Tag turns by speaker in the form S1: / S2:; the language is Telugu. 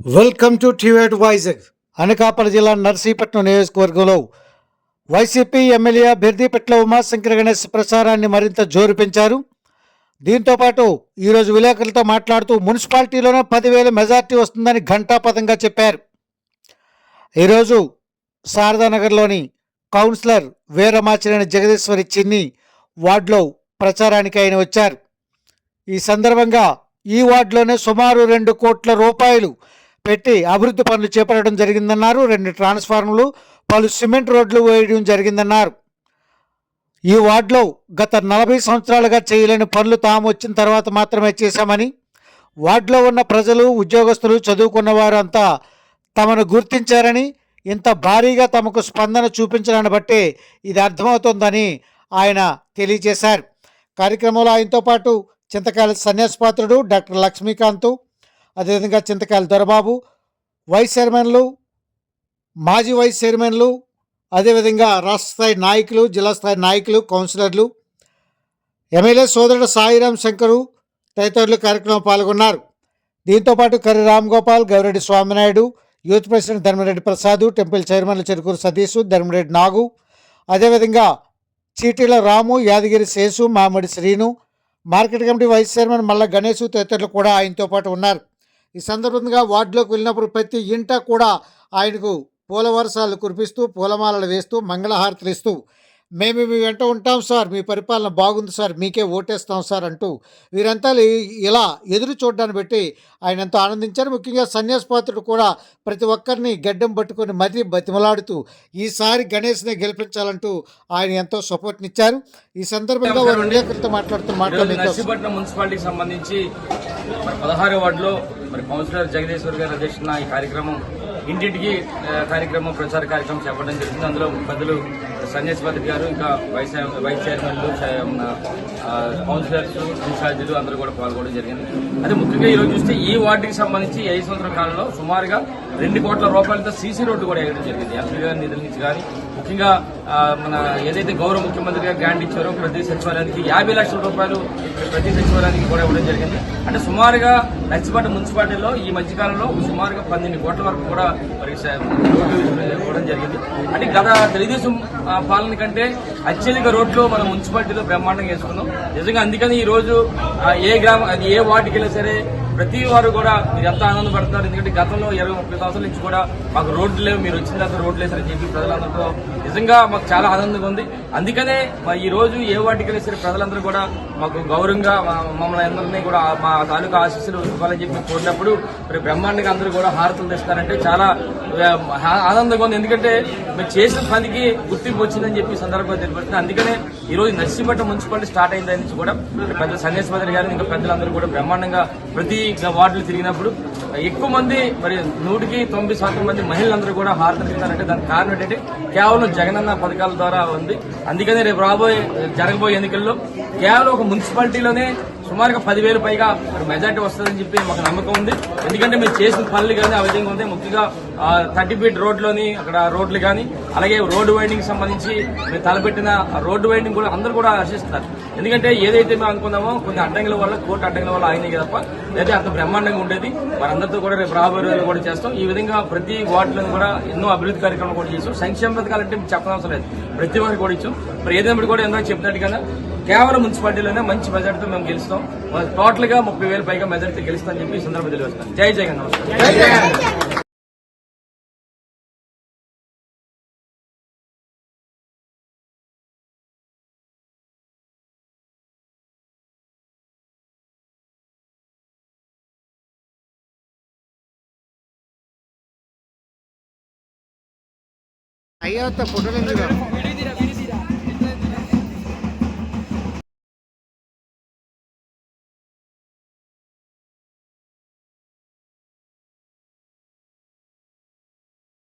S1: వెల్కమ్ టు టీవేట్ వైజాగ్. అనకాపల్లి జిల్లా నర్సీపట్నం నియోజకవర్గంలో వైసీపీ ఎమ్మెల్యే అభ్యర్థి ఉమాశంకర్ గణేష్ ప్రచారాన్ని మరింత జోరు పెంచారు. దీంతో పాటు ఈరోజు విలేకరులతో మాట్లాడుతూ మున్సిపాలిటీలోనే పదివేల మెజార్టీ వస్తుందని ఘంటాపథంగా చెప్పారు. ఈరోజు శారదానగర్లోని కౌన్సిలర్ వీరమాచిరేని జగదీశ్వరి చిన్ని వార్డులో ప్రచారానికి ఆయన వచ్చారు. ఈ సందర్భంగా ఈ వార్డులోనే సుమారు రెండు కోట్ల రూపాయలు పెట్టి అభివృద్ధి పనులు చేపట్టడం జరిగిందన్నారు. రెండు ట్రాన్స్ఫార్మర్లు పలు సిమెంట్ రోడ్లు వేయడం జరిగిందన్నారు. ఈ వార్డులో గత నలభై సంవత్సరాలుగా చేయలేని పనులు తాము వచ్చిన తర్వాత మాత్రమే చేశామని వార్డులో ఉన్న ప్రజలు ఉద్యోగస్తులు చదువుకున్న వారు అంతా తమను గుర్తించారని ఇంత భారీగా తమకు స్పందన చూపించడాన్ని బట్టే ఇది అర్థమవుతోందని ఆయన తెలియజేశారు. కార్యక్రమంలో ఆయనతో పాటు చింతకాయల సన్యాసపాత్రుడు డాక్టర్ లక్ష్మీకాంత్ అదేవిధంగా చింతకాయల దొరబాబు వైస్ చైర్మన్లు మాజీ వైస్ చైర్మన్లు అదేవిధంగా రాష్ట్ర స్థాయి నాయకులు జిల్లా స్థాయి నాయకులు కౌన్సిలర్లు ఎమ్మెల్యే సోదరుడు సాయిరాం శంకరు తదితరులు కార్యక్రమం పాల్గొన్నారు. దీంతోపాటు Karri Ram Gopal Gowreddy Swaminaidu youth president Dharmareddy Prasad temple చైర్మన్లు చెరుకూరు సతీష్ ధర్మరెడ్డి నాగు అదేవిధంగా చీటీల Ramu Yadagiri Seshu Mamidi Srinu market committee vice chairman Malla Ganesh తదితరులు కూడా ఆయనతో పాటు ఉన్నారు. ఈ సందర్భంగా వార్డులోకి వెళ్ళినప్పుడు ప్రతి ఇంట కూడా ఆయనకు పూలవరసాలు కురిపిస్తూ పూలమాలలు వేస్తూ మంగళహారతులు ఇస్తూ మేము మీ వెంట ఉంటాం సార్ మీ పరిపాలన బాగుంది సార్ మీకే ఓటేస్తాం సార్ అంటూ వీరంతా ఇలా ఎదురు చూడడాన్ని బట్టి ఆయన ఎంతో ఆనందించారు. ముఖ్యంగా సన్యాసపాత్రుడు కూడా ప్రతి ఒక్కరిని గడ్డం పట్టుకొని మరీ బతిమలాడుతూ ఈసారి గణేష్ని గెలిపించాలంటూ ఆయన ఎంతో సపోర్ట్నిచ్చారు. ఈ సందర్భంగా వారు విలేకరులతో మాట్లాడుతూ
S2: మాట్లాడుతున్నారు మున్సిపాలిటీకి సంబంధించి పదహారు వార్డులో మరి కౌన్సిలర్ జగదీశ్వర్ గారి అధ్యక్షతన ఈ కార్యక్రమం ఇంటింటికి కార్యక్రమం ప్రచార కార్యక్రమం చేపట్టడం జరిగింది. అందులో పెద్దలు సన్యాసిపతి గారు ఇంకా వైస్ వైస్ చైర్మన్లు కౌన్సిలర్స్ ఇన్ఛార్జీలు అందరూ కూడా పాల్గొనడం జరిగింది. అదే ముఖ్యంగా ఈరోజు చూస్తే ఈ వార్డుకి సంబంధించి ఐదు సంవత్సరాల కాలంలో సుమారుగా రెండు కోట్ల రూపాయలతో సీసీ రోడ్డు కూడా వేయడం జరిగింది. ఎంపీ గారి నిధుల నుంచి కానీ ముఖ్యంగా మన ఏదైతే గౌరవ ముఖ్యమంత్రిగా గ్రాంట్ ఇచ్చారో ప్రతి సచివాలయానికి యాభై లక్షల రూపాయలు ప్రతి సచివాలయానికి కూడా ఇవ్వడం జరిగింది. అంటే సుమారుగా నచ్చిపట్ట మున్సిపాలిటీలో ఈ మధ్యకాలంలో సుమారుగా పన్నెండు కోట్ల వరకు కూడా మరి ఇవ్వడం జరిగింది. అంటే గత తెలుగుదేశం ఆ, పాలన కంటే అత్యధిక రోడ్లు మన మున్సిపాలిటీలో బ్రహ్మాండంగా వేసుకున్నాం నిజంగా అందుకని ఈ రోజు ఏ గ్రామం అది ఏ వార్డుకి వెళ్ళినా సరే ప్రతి వారు కూడా మీరు ఎంత ఆనందపడుతున్నారు? ఎందుకంటే గతంలో ఇరవై ముప్పై సంవత్సరాల నుంచి కూడా మాకు రోడ్లు లేవు. మీరు వచ్చిన తర్వాత రోడ్లు వేసారని చెప్పి ప్రజలందరితో నిజంగా మాకు చాలా ఆనందంగా ఉంది. అందుకనే మా ఈ రోజు ఏ వాటికి వెళ్ళినా సరే ప్రజలందరూ కూడా మాకు గౌరవంగా మమ్మల్ని అందరినీ కూడా మా తాలూకా ఆశీస్సులు ఇవ్వాలని చెప్పి కోరినప్పుడు మరి బ్రహ్మాండంగా అందరూ కూడా హారతులు తెస్తారంటే చాలా ఆనందంగా ఉంది. ఎందుకంటే మీరు చేసిన పనికి గుర్తింపు వచ్చిందని చెప్పి సందర్భంగా తెలియపడుతుంది అందుకనే ఈ రోజు నర్సీపట్నం మున్సిపాలిటీ స్టార్ట్ అయిందని కూడా పెద్ద సన్యాసపతి గారు ఇంకా పెద్దలందరూ కూడా బ్రహ్మాండంగా ప్రతి వార్డులు తిరిగినప్పుడు ఎక్కువ మంది మరి నూటికి తొంభై శాతం మంది మహిళలందరూ కూడా హారతలు ఇస్తారంటే దానికి కారణం ఏంటంటే కేవలం జగనన్న పథకాల ద్వారా ఉంది. అందుకనే రేపు రాబోయే జరగబోయే ఎన్నికల్లో కేవలం ఒక మున్సిపాలిటీలోనే సుమారుగా పదివేలు పైగా మెజార్టీ వస్తుందని చెప్పి మాకు నమ్మకం ఉంది. ఎందుకంటే మీరు చేసిన పనులు కానీ ఆ విధంగా ఉంది ముఖ్యంగా థర్టీ ఫీట్ రోడ్లోని అక్కడ రోడ్లు కానీ అలాగే రోడ్డు వైండింగ్ సంబంధించి మీరు తలపెట్టిన రోడ్డు వైండింగ్ కూడా అందరూ కూడా ఆశిస్తారు ఎందుకంటే ఏదైతే మేము అనుకున్నామో కొన్ని అడ్డంకుల వల్ల కోర్టు అడ్డంకుల వల్ల అయినాయి తప్ప లేదా అంత బ్రహ్మాండంగా ఉండేది. వారందరితో కూడా రేపు రాబోయే కూడా చేస్తాం. ఈ విధంగా ప్రతి వార్డులను కూడా ఎన్నో అభివృద్ధి కార్యక్రమాలు కూడా చేస్తాం సంక్షేమ పథకాలంటే మీకు చెప్పనవసరం లేదు. ప్రతి ఒక్కరికి కూడా ఇచ్చాం. మరి ఏదైనా కూడా ఎంతో చెప్పినట్టుగా కేవలం మున్సిపాలిటీలోనే మంచి మెజార్టీతో మేము గెలుస్తాం. టోటల్గా ముప్పై వేల పైగా మెజార్టీతో గెలుస్తామని చెప్పి ఈ సందర్భంగా తెలియజేస్తాం జై జగన్ నమస్కారం.
S1: అయ్యో ఫోటోలు ఎందుకు